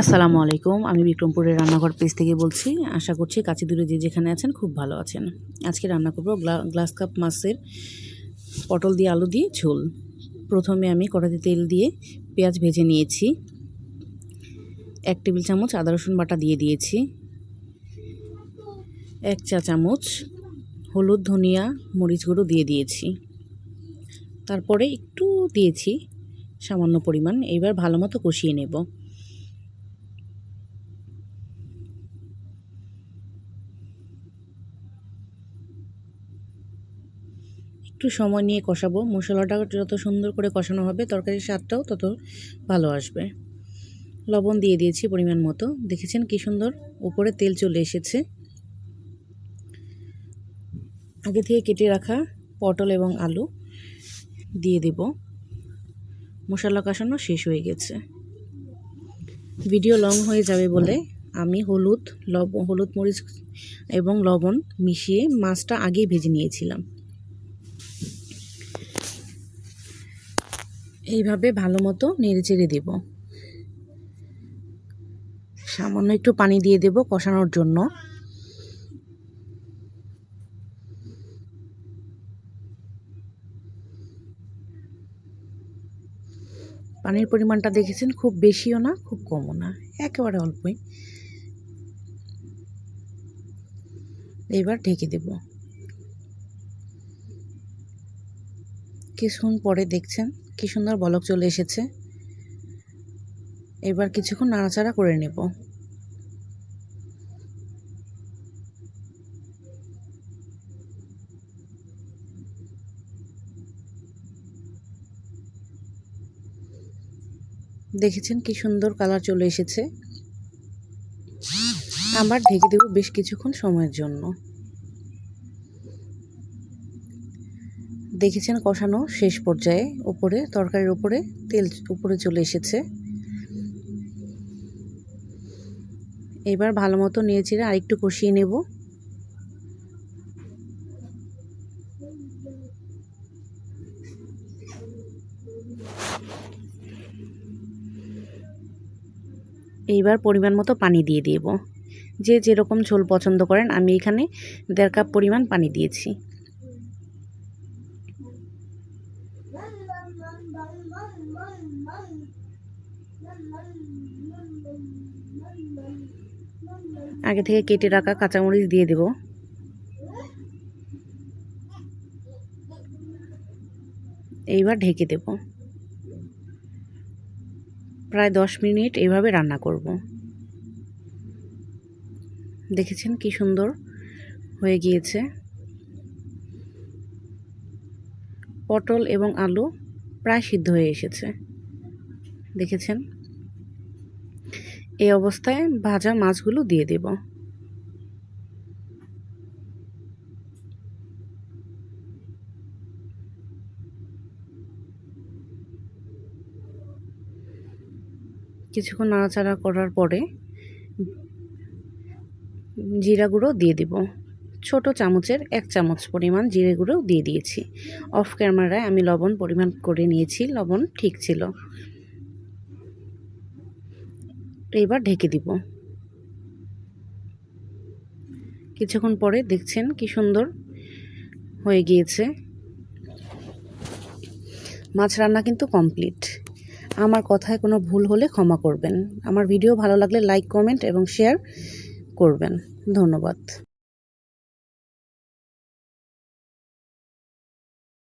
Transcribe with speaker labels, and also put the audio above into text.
Speaker 1: আসসালামু আলাইকুম, আমি বিক্রমপুরের রান্নাঘর পেজ থেকে বলছি, আশা করছি কাছে দূরে যে যেখানে আছেন খুব ভালো আছেন। আজকে রান্না করব গ্লাস কাপ মাছের পটল দিয়ে আলু দিয়ে ঝোল। প্রথমে আমি কড়াইতে তেল দিয়ে পেঁয়াজ ভেজে নিয়েছি। এক টেবিল চামচ আদা রসুন বাটা দিয়ে দিয়েছি। এক চা চামচ হলুদ, ধনিয়া, মরিচ গুঁড়ো দিয়ে দিয়েছি। তারপরে একটু দিয়েছি সামান্য পরিমাণ, এবার ভালো মতো কষিয়ে নেব। একটু সময় নিয়ে কষাবো। মশলাটা যত সুন্দর করে কষানো হবে, তরকারির স্বাদটাও তত ভালো আসবে। লবণ দিয়ে দিয়েছি পরিমাণ মতো। দেখেছেন কি সুন্দর? উপরে তেল চলে এসেছে। আগে থেকে কেটে রাখা পটল এবং আলু দিয়ে দেব। মশলা কষানো শেষ হয়ে গেছে। ভিডিও লং হয়ে যাবে বলে আমি হলুদ, লব, হলুদ মরিচ এবং লবণ মিশিয়ে মাছটা আগেই ভেজে নিয়েছিলাম। এইভাবে ভালো মতো নেড়ে চেড়ে দেব। সামান্য একটু পানি দিয়ে দেব কষানোর জন্য। পানির পরিমাণটা দেখেছেন, খুব বেশিও না, খুব কমও না, একেবারে অল্পই। এবার ঢেকে দেব। কিছুক্ষণ পরে দেখছেন কি সুন্দর বলক চলে এসেছে। এবার কিছুক্ষণ নাড়াচাড়া করে নেব। দেখেছেন কি সুন্দর কালার চলে এসেছে। আবার ঢেকে দেব বেশ কিছুক্ষণ সময়ের জন্য। দেখেছেন কষানো শেষ পর্যায়ে উপরে, তরকারির উপরে, তেল উপরে চলে এসেছে। এবার ভালো মতো নিয়ে চেড়ে আরেকটু কষিয়ে নেব। এইবার পরিমাণ মতো পানি দিয়ে দেব। যে যেরকম ঝোল পছন্দ করেন, আমি এখানে দেড় কাপ পরিমাণ পানি দিয়েছি। আগে থেকে কেটে রাখা কাঁচামরিচ দিয়ে দেব। এইবার ঢেকে দেব। প্রায় দশ মিনিট এইভাবে রান্না করব। দেখেছেন কি সুন্দর হয়ে গিয়েছে? পটল এবং আলু প্রায় সিদ্ধ হয়ে এসেছে। দেখেছেন? এই অবস্থায় ভাজা মাছগুলো দিয়ে দেব। কিছুক্ষণ নাড়াচাড়া করার পরে জিরা গুঁড়ো দিয়ে দেব। ছোট চামচের এক চামচ পরিমাণ জিরে গুঁড়ো দিয়ে দিয়েছি। অফ ক্যামেরায় আমি লবণ পরিমাণ করে নিয়েছি, লবণ ঠিক ছিল। এবার ঢেকে দিব। কিছুক্ষণ পরে দেখছেন কি সুন্দর হয়ে গিয়েছে। মাছ রান্না কিন্তু কমপ্লিট। আমার কথায় কোনো ভুল হলে ক্ষমা করবেন। আমার ভিডিও ভালো লাগলে লাইক, কমেন্ট এবং শেয়ার করবেন। ধন্যবাদ।